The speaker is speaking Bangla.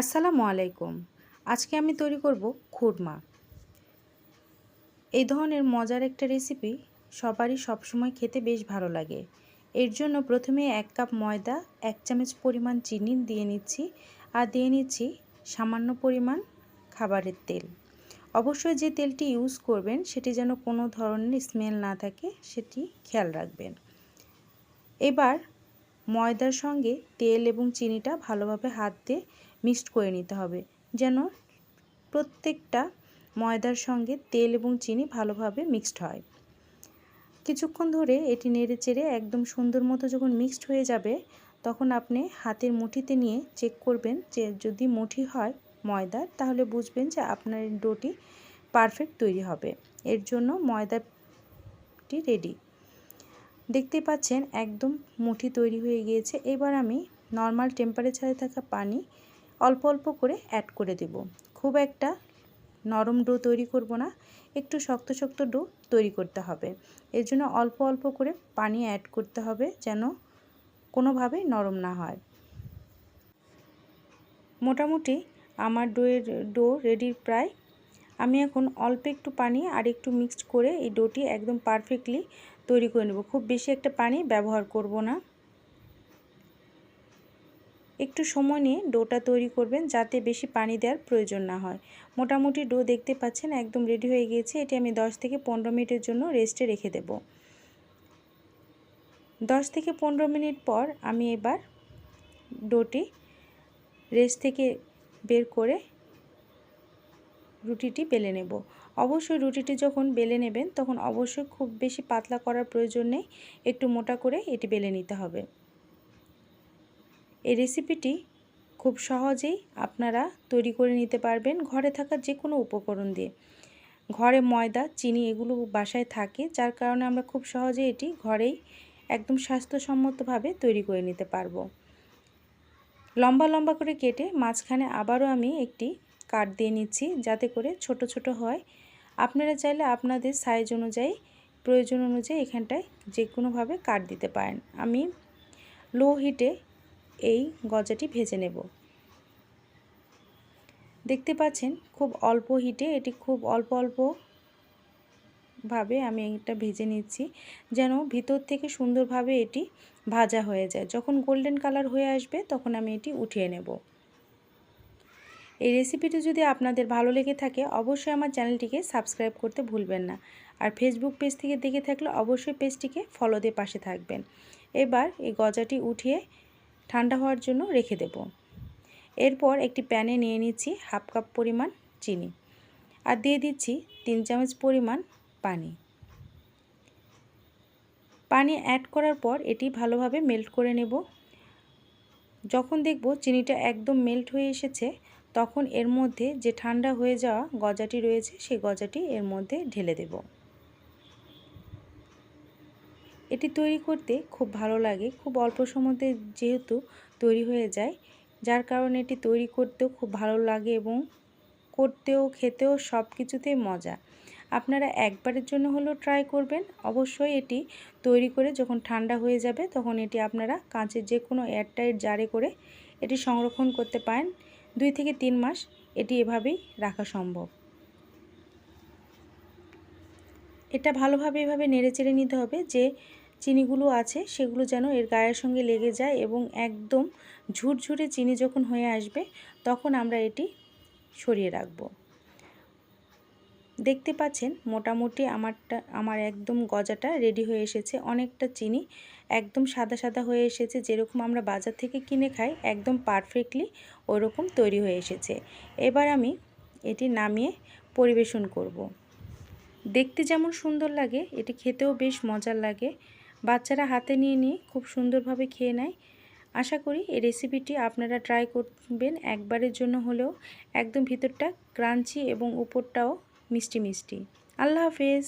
আসসালামু আলাইকুম। আজকে আমি তৈরি করব খুরমা। এই ধরনের মজার একটা রেসিপি সবারই সবসময় খেতে বেশ ভালো লাগে। এর জন্য প্রথমে এক কাপ ময়দা, এক চামচ পরিমাণ চিনি দিয়ে নিচ্ছি আর দিয়ে নিচ্ছি সামান্য পরিমাণ খাবারের তেল। অবশ্যই যে তেলটি ইউজ করবেন, সেটি যেন কোনো ধরনের স্মেল না থাকে, সেটি খেয়াল রাখবেন। এবার ময়দার সঙ্গে তেল এবং চিনিটা ভালোভাবে হাত দিয়ে মিক্সড করে নিতে হবে। যেন প্রত্যেকটা ময়দার সঙ্গে তেল এবং চিনি ভালোভাবে মিক্সড হয়। কিছুক্ষণ ধরে এটি নেড়ে চেড়ে একদম সুন্দর মতো যখন মিক্সড হয়ে যাবে, তখন আপনি হাতের মুঠিতে নিয়ে চেক করবেন যে যদি মুঠি হয় ময়দার, তাহলে বুঝবেন যে আপনার ডোটি পারফেক্ট তৈরি হবে। এর জন্য ময়দাটি রেডি। দেখতে পাচ্ছেন একদম মুঠি তৈরি হয়ে গিয়েছে। এবার আমি নর্মাল টেম্পারেচারে থাকা পানি অল্প অল্প করে অ্যাড করে দেব। খুব একটা নরম ডো তৈরি করব না, একটু শক্ত শক্ত ডো তৈরি করতে হবে। এর জন্য অল্প অল্প করে পানি অ্যাড করতে হবে যেন কোনোভাবে নরম না হয়। মোটামুটি আমার ডোয়ের ডো রেডি প্রায়। আমি এখন অল্প একটু পানি আর একটু মিক্সড করে এই ডোটি একদম পারফেক্টলি তৈরি করে নেব। খুব বেশি একটা পানি ব্যবহার করব না। একটু সময় নিয়ে ডোটা তৈরি করবেন যাতে বেশি পানি দেওয়ার প্রয়োজন না হয়। মোটামুটি ডো দেখতে পাচ্ছেন একদম রেডি হয়ে গিয়েছে। এটি আমি 10 থেকে পনেরো মিনিটের জন্য রেস্টে রেখে দেব। 10 থেকে পনেরো মিনিট পর আমি এবার ডোটি রেস্ট থেকে বের করে রুটিটি বেলে নেব। অবশ্যই রুটিটি যখন বেলে নেবেন, তখন অবশ্যই খুব বেশি পাতলা করার প্রয়োজন নেই। একটু মোটা করে এটি বেলে নিতে হবে। এই রেসিপিটি খুব সহজেই আপনারা তৈরি করে নিতে পারবেন ঘরে থাকা যে কোনো উপকরণ দিয়ে। ঘরে ময়দা, চিনি এগুলো বাসায় থাকে, যার কারণে আমরা খুব সহজে এটি ঘরেই একদম স্বাস্থ্যসম্মতভাবে তৈরি করে নিতে পারব। লম্বা লম্বা করে কেটে মাঝখানে আবারও আমি একটি কাট দিয়ে নিচ্ছি, যাতে করে ছোট ছোট হয়। আপনারা চাইলে আপনাদের সাইজ অনুযায়ী, প্রয়োজন অনুযায়ী এখানটায় যে কোনোভাবে কাট দিতে পারেন। আমি লো হিটে এই গজাটি ভেজে নেব। দেখতে পাচ্ছেন, খুব অল্প হিটে এটি খুব অল্প অল্প ভাবে আমি এটা ভেজে নিচ্ছি, যেন ভিতর থেকে সুন্দরভাবে এটি ভাজা হয়ে যায়। যখন গোল্ডেন কালার হয়ে আসবে, তখন আমি এটি উঠিয়ে নেব। এই রেসিপিটি যদি আপনাদের ভালো লেগে থাকে, অবশ্যই আমার চ্যানেলটিকে সাবস্ক্রাইব করতে ভুলবেন না। আর ফেসবুক পেজ থেকে দেখে থাকলে অবশ্যই পেজটিকে ফলো দিয়ে পাশে থাকবেন। এবার এই গজাটি উঠিয়ে ঠান্ডা হওয়ার জন্য রেখে দেব। এরপর একটি প্যানে নিয়ে নিচ্ছি হাফ কাপ পরিমাণ চিনি আর দিয়ে দিচ্ছি তিন চামচ পরিমাণ পানি। পানি অ্যাড করার পর এটি ভালোভাবে মেল্ট করে নেব। যখন দেখব চিনিটা একদম মেল্ট হয়ে এসেছে তখন এর মধ্যে যে ঠান্ডা হয়ে যাওয়া গজাটি রয়েছে, সেই গজাটি এর মধ্যে ঢেলে দেব। এটি তৈরি করতে খুব ভালো লাগে। খুব অল্প সময়তে যেহেতু তৈরি হয়ে যায়, যার কারণে এটি তৈরি করতেও খুব ভালো লাগে এবং করতেও, খেতেও সব কিছুতেই মজা। আপনারা একবারের জন্য হলেও ট্রাই করবেন। অবশ্যই এটি তৈরি করে যখন ঠান্ডা হয়ে যাবে, তখন এটি আপনারা কাঁচের যে কোনো এয়ারটাইট জারে করে এটি সংরক্ষণ করতে পারেন। দুই থেকে তিন মাস এটি এভাবেই রাখা সম্ভব। এটা ভালোভাবে এভাবে নেড়ে চেড়ে নিতে হবে যে চিনিগুলো আছে সেগুলো যেন এর গায়ের সঙ্গে লেগে যায় এবং একদম ঝুরঝুরে চিনি যখন হয়ে আসবে তখন আমরা এটি সরিয়ে রাখব। দেখতে পাচ্ছেন মোটামুটি আমারটা, আমার একদম গজাটা রেডি হয়ে এসেছে। অনেকটা চিনি একদম সাদা সাদা হয়ে এসেছে। যেরকম আমরা বাজার থেকে কিনে খাই, একদম পারফেক্টলি ওরকম তৈরি হয়ে এসেছে। এবার আমি এটি নামিয়ে পরিবেশন করব। দেখতে যেমন সুন্দর লাগে, এটি খেতেও বেশ মজার লাগে। বাচ্চারা হাতে নিয়ে নিয়ে খুব সুন্দরভাবে খেয়ে নেয়। আশা করি এই রেসিপিটি আপনারা ট্রাই করবেন। একবারের জন্য হলেও একদম ভিতরটা ক্রাঞ্চি এবং উপরটাও মিষ্টি মিষ্টি। আল্লাহ হাফেজ।